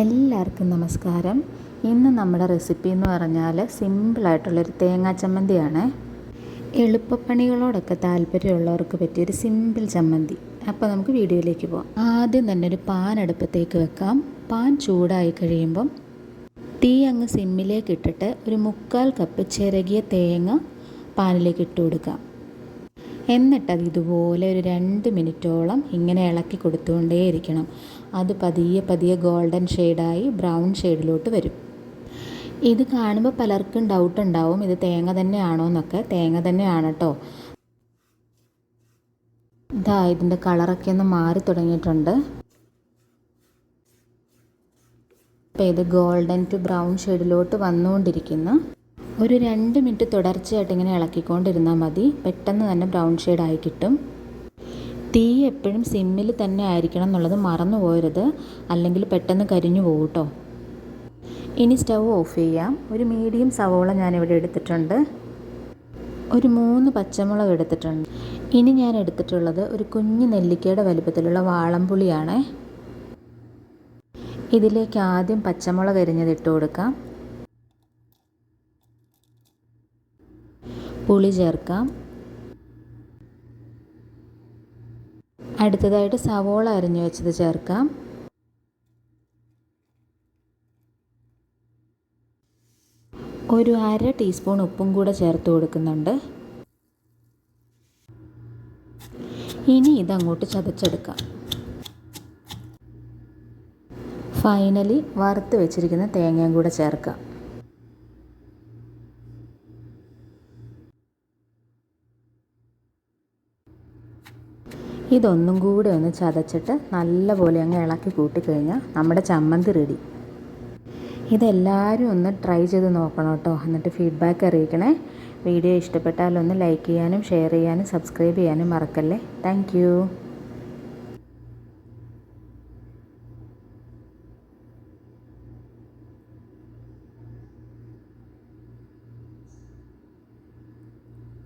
എല്ലാവർക്കും നമസ്കാരം. ഇന്ന് നമ്മുടെ റെസിപ്പി എന്ന് പറഞ്ഞാൽ സിമ്പിളായിട്ടുള്ളൊരു തേങ്ങാ ചമ്മന്തിയാണ്. എളുപ്പപ്പണികളോടൊക്കെ താല്പര്യമുള്ളവർക്ക് പറ്റിയൊരു സിമ്പിൾ ചമ്മന്തി. അപ്പോൾ നമുക്ക് വീഡിയോയിലേക്ക് പോകാം ആദ്യം തന്നെ ഒരു പാൻ അടുപ്പത്തേക്ക് വെക്കാം. പാൻ ചൂടായി കഴിയുമ്പം തീ അങ്ങ് സിമ്മിലേക്ക് ഇട്ടിട്ട് ഒരു മുക്കാൽ കപ്പ് ചിരകിയ തേങ്ങ പാനിലേക്ക് ഇട്ട് കൊടുക്കാം. എന്നിട്ടത് ഇതുപോലെ ഒരു രണ്ട് മിനിറ്റോളം ഇങ്ങനെ ഇളക്കി കൊടുത്തുകൊണ്ടേയിരിക്കണം. അത് പതിയെ പതിയെ ഗോൾഡൻ ഷെയ്ഡായി ബ്രൗൺ ഷെയ്ഡിലോട്ട് വരും. ഇത് കാണുമ്പോൾ പലർക്കും ഡൗട്ട് ഉണ്ടാവും ഇത് തേങ്ങ തന്നെയാണോ എന്നൊക്കെ. തേങ്ങ തന്നെയാണ് കേട്ടോ ഇതാ ഇതിന്റെ കളറൊക്കെ ഒന്ന് മാറി തുടങ്ങിയിട്ടുണ്ട്. അപ്പോൾ ഇത് ഗോൾഡൻ ടു ബ്രൗൺ ഷെയ്ഡിലോട്ട് വന്നുകൊണ്ടിരിക്കുന്നു. ഒരു രണ്ട് മിനിറ്റ് തുടർച്ചയായിട്ട് ഇങ്ങനെ ഇളക്കിക്കൊണ്ടിരുന്നാൽ മതി. പെട്ടെന്ന് തന്നെ ബ്രൗൺ ഷെയ്ഡായി കിട്ടും. തീ എപ്പോഴും സിമ്മിൽ തന്നെ ആയിരിക്കണം എന്നുള്ളത് മറന്നു പോരുത് അല്ലെങ്കിൽ പെട്ടെന്ന് കരിഞ്ഞു പോകും കേട്ടോ ഇനി സ്റ്റൗ ഓഫ് ചെയ്യാം. ഒരു മീഡിയം സവോള ഞാനിവിടെ എടുത്തിട്ടുണ്ട്. ഒരു മൂന്ന് പച്ചമുളക് എടുത്തിട്ടുണ്ട്. ഇനി ഞാൻ എടുത്തിട്ടുള്ളത് ഒരു കുഞ്ഞു നെല്ലിക്കയുടെ വലിപ്പത്തിലുള്ള വാളംപുളിയാണേ. ഇതിലേക്ക് ആദ്യം പച്ചമുളക് അരിഞ്ഞത് ഇട്ട് കൊടുക്കാം. പുളി ചേർക്കാം. അടുത്തതായിട്ട് സവോള അരിഞ്ഞു വെച്ചത് ചേർക്കാം. ഒരു അര ടീസ്പൂൺ ഉപ്പും കൂടെ ചേർത്ത് കൊടുക്കുന്നുണ്ട്. ഇനി ഇതങ്ങോട്ട് ചതച്ചെടുക്കാം. ഫൈനലി വറുത്ത് വെച്ചിരിക്കുന്ന തേങ്ങയും കൂടെ ചേർക്കാം. ഇതൊന്നും കൂടെ ഒന്ന് ചതച്ചിട്ട് നല്ലപോലെ അങ്ങ് ഇളക്കി കൂട്ടിക്കഴിഞ്ഞാൽ നമ്മുടെ ചമ്മന്തി റെഡി ഇതെല്ലാവരും ഒന്ന് ട്രൈ ചെയ്ത് നോക്കണം കേട്ടോ. എന്നിട്ട് ഫീഡ്ബാക്ക് അറിയിക്കണേ. വീഡിയോ ഇഷ്ടപ്പെട്ടാൽ ഒന്ന് ലൈക്ക് ചെയ്യാനും ഷെയർ ചെയ്യാനും സബ്സ്ക്രൈബ് ചെയ്യാനും മറക്കല്ലേ. താങ്ക്